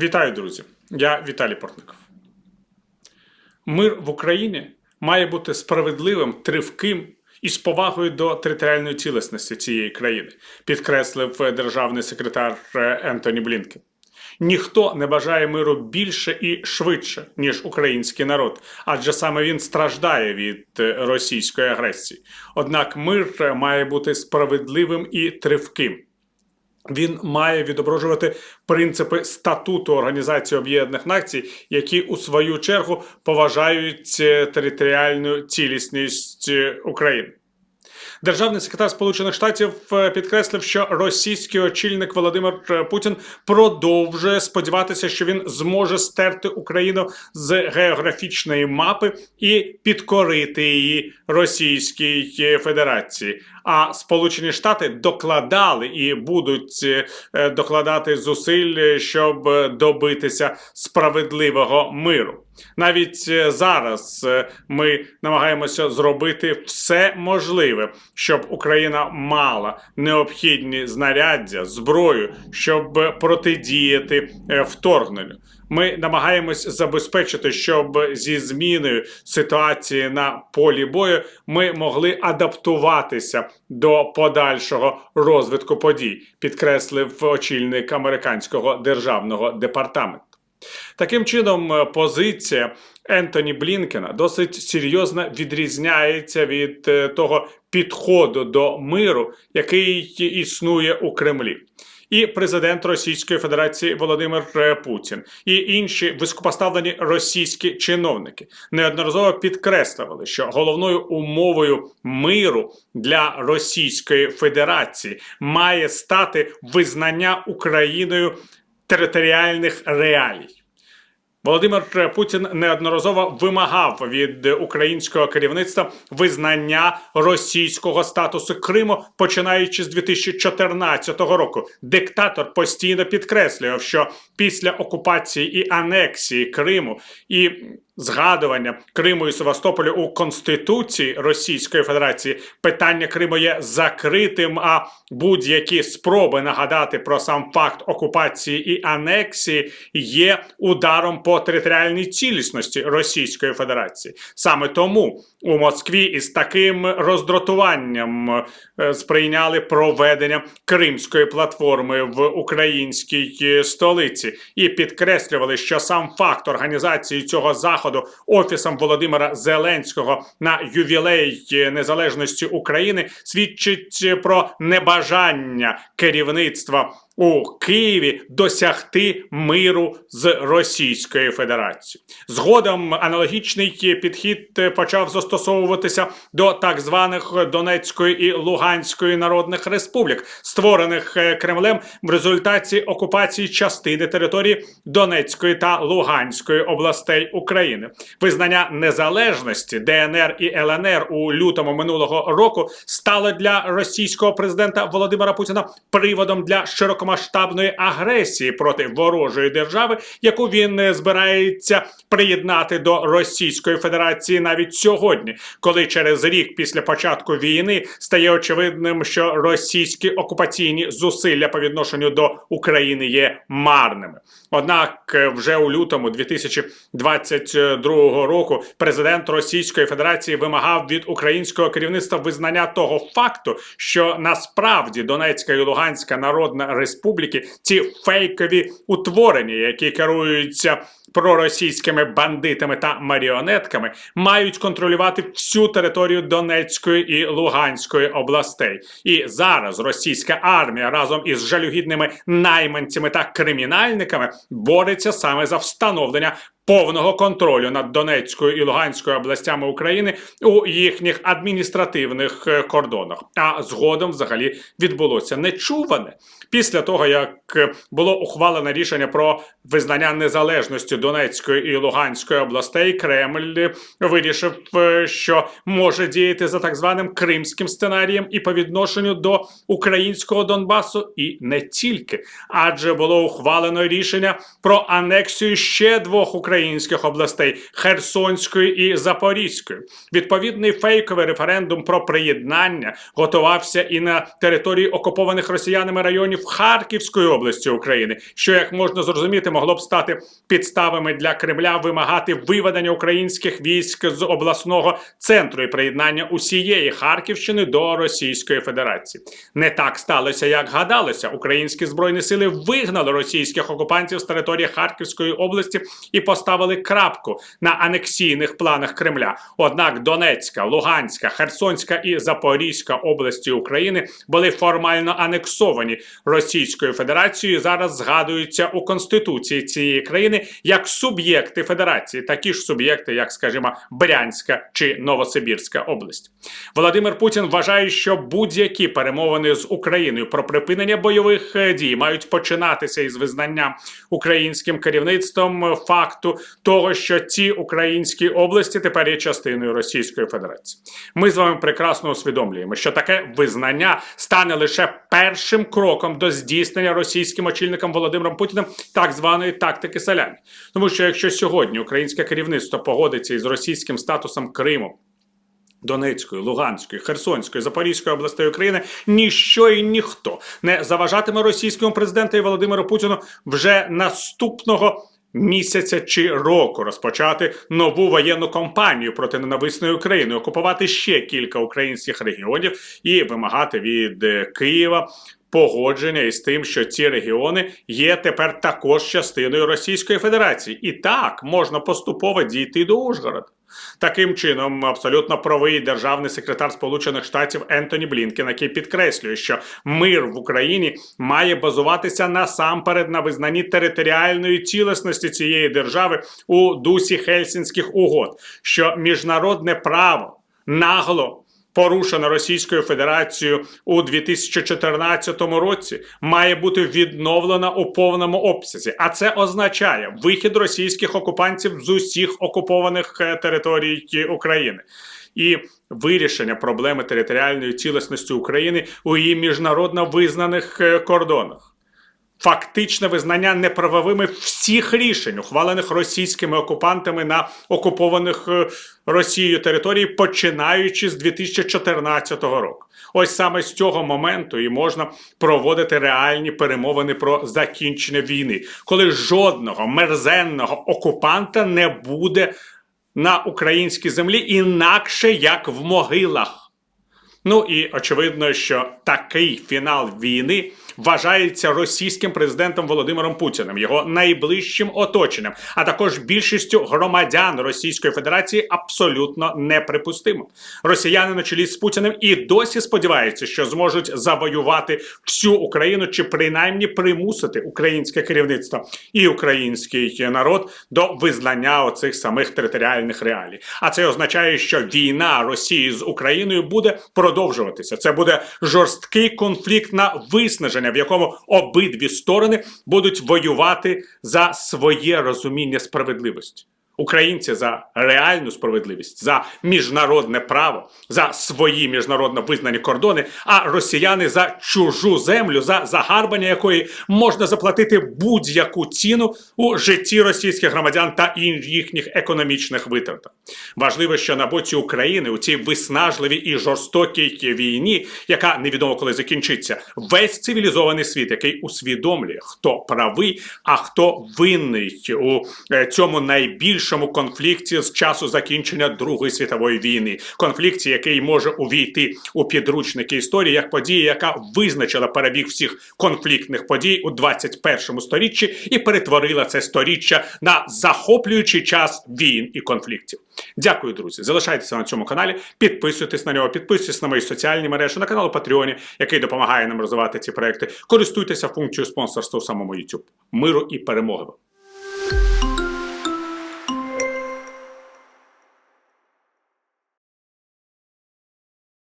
Вітаю, друзі! Я Віталій Портников. Мир в Україні має бути справедливим, тривким і з повагою до територіальної цілісності цієї країни, підкреслив державний секретар е, Ентоні Блінкен. Ніхто не бажає миру більше і швидше, ніж український народ, адже саме він страждає від е, російської агресії. Однак мир е, має бути справедливим і тривким. Він має відображувати принципи статуту Організації Об'єднаних Націй, які у свою чергу поважають е, територіальну цілісність е, України. Державний секретар Сполучених Штатів е, підкреслив, що російський очільник Володимир е, Путін продовжує сподіватися, що він зможе стерти Україну з географічної мапи і підкорити її Російській е, Федерації. А Сполучені Штати докладали і будуть докладати зусиль, щоб добитися справедливого миру. Навіть е, зараз е, ми намагаємося зробити все можливе, щоб Україна мала необхідні знаряддя, зброю, щоб протидіяти е, вторгненню. Ми намагаємось забезпечити, щоб зі зміною ситуації на полі бою ми могли адаптуватися до подальшого розвитку подій, підкреслив очільник американського державного департаменту. Таким чином, е, позиція Ентоні Блінкена досить серйозно відрізняється від е, того підходу до миру, який існує у Кремлі. І президент Російської Федерації Володимир е, Путін і інші високопоставлені російські чиновники неодноразово підкреслювали, що головною умовою миру для Російської Федерації має стати визнання Україною територіальних реалій. Володимир Путін неодноразово вимагав від українського керівництва визнання російського статусу Криму, починаючи з 2014 року. Диктатор постійно підкреслював, що після окупації і анексії Криму і згадування Криму і Севастополю у Конституції Російської Федерації питання Криму є закритим. А будь-які спроби нагадати про сам факт окупації і анексії є ударом по територіальній цілісності Російської Федерації. Саме тому у Москві із таким роздратуванням е, сприйняли проведення Кримської платформи в українській е, столиці і підкреслювали, що сам факт організації цього заходу офісом Володимира Зеленського на ювілей е, незалежності України свідчить про небажання керівництва у Києві досягти миру з Російською Федерацією. Згодом аналогічний підхід почав застосовуватися до так званих Донецької і Луганської народних республік, створених е, Кремлем в результаті окупації частини території Донецької та Луганської областей України. Визнання незалежності ДНР і ЛНР у лютому минулого року стало для російського президента Володимира Путіна приводом для широкомасштабної агресії проти ворожої держави, яку він е, збирається приєднати до Російської Федерації навіть сьогодні, коли через рік після початку війни стає очевидним, що російські окупаційні зусилля по відношенню до України є марними. Однак, е, вже у лютому 2022 року президент Російської Федерації вимагав від українського керівництва визнання того факту, що насправді Донецька і Луганська Народна Республіки ці фейкові утворення, які керуються проросійськими бандитами та маріонетками, мають контролювати всю територію Донецької і Луганської областей. І зараз російська армія разом із жалюгідними найманцями та кримінальниками бореться саме за встановлення повного контролю над Донецькою і Луганською областями України у їхніх адміністративних е, кордонах. А згодом взагалі відбулося нечуване після того, як е, було ухвалене рішення про визнання незалежності Донецької і Луганської областей Кремль вирішив, е, що може діяти за так званим кримським сценарієм і по відношенню до українського Донбасу, і не тільки, адже було ухвалено рішення про анексію ще двох українських областей Херсонської і Запорізької. Відповідний фейковий референдум про приєднання готувався і на території окупованих росіянами районів Харківської області України, що як можна зрозуміти, могло б стати підставами для Кремля вимагати виведення українських військ з обласного центру і приєднання усієї Харківщини до Російської Федерації. Не так сталося, як гадалося. Українські збройні сили вигнали російських окупантів з території Харківської області і поставили крапку на анексійних планах Кремля. Однак Донецька, Луганська, Херсонська і Запорізька області України були формально анексовані Російською Федерацією. Зараз згадуються у конституції цієї країни як суб'єкти федерації, такі ж суб'єкти, як, скажімо, Брянська чи Новосибірська область. Володимир Путін вважає, що будь-які перемовини з Україною про припинення бойових е, дій мають починатися із визнання українським керівництвом е, факту того, що ці українські області тепер є частиною Російської Федерації. Ми з вами прекрасно усвідомлюємо, що таке визнання стане лише першим кроком до здійснення російським очільником Володимиром Путіним так званої тактики Салямі. Тому що якщо сьогодні українське керівництво погодиться із російським статусом Криму. Донецької, Луганської, Херсонської, Запорізької областей України ніщо і ніхто не заважатиме російському президенту і Володимиру Путіну вже наступного місяця чи року розпочати нову воєнну кампанію проти ненависної України, окупувати ще кілька українських регіонів і вимагати від е, Києва. Погодження із тим, що ці регіони є тепер також частиною Російської Федерації, і так можна поступово дійти до Ужгорода. Таким чином, абсолютно правий державний секретар Сполучених Штатів Ентоні Блінкен, який підкреслює, що мир в Україні має базуватися насамперед на визнанні територіальної цілісності цієї держави у дусі Хельсінських угод, що міжнародне право нагло. Порушена Російською Федерацією у 2014 році має бути відновлена у повному обсязі, а це означає вихід російських окупантів з усіх окупованих е, територій України і вирішення проблеми територіальної цілісності України у її міжнародно визнаних е, кордонах. Фактичне визнання неправовими всіх рішень, ухвалених російськими окупантами на окупованих е, Росією території, починаючи з 2014 року. Ось саме з цього моменту і можна проводити реальні перемовини про закінчення війни, коли жодного мерзенного окупанта не буде на українській землі інакше як в могилах. Ну і очевидно, що такий фінал війни вважається російським президентом Володимиром Путіним, його найближчим оточенням, а також більшістю громадян Російської Федерації абсолютно неприпустимо. Росіяни на чолі з Путіним і досі сподіваються, що зможуть завоювати всю Україну чи принаймні примусити українське керівництво і український народ до визнання оцих самих територіальних реалій. А це означає, що війна Росії з Україною буде продовжуватися. Це буде жорсткий конфлікт на виснаження, в якому обидві сторони будуть воювати за своє розуміння справедливості. Українці за реальну справедливість, за міжнародне право, за свої міжнародно визнані кордони, а росіяни за чужу землю, за загарбання якої можна заплатити будь-яку ціну у житті російських громадян та їхніх економічних витратах. Важливо, що на боці України у цій виснажливій і жорстокій війні, яка невідомо коли закінчиться, весь цивілізований світ, який усвідомлює, хто правий, а хто винний у е, цьому найбільшому конфлікті з часу закінчення Другої світової війни, конфлікті, який може увійти у підручники історії як подія, яка визначила перебіг всіх конфліктних подій у 21 сторіччі і перетворила це сторіччя на захоплюючий час війн і конфліктів. Дякую, друзі. Залишайтеся на цьому каналі, підписуйтесь на нього, підписуйтесь на мої соціальні мережі, на канал Патреоні, який допомагає нам розвивати ці проекти. Користуйтеся функцією спонсорства у самому YouTube. Миру і перемоги.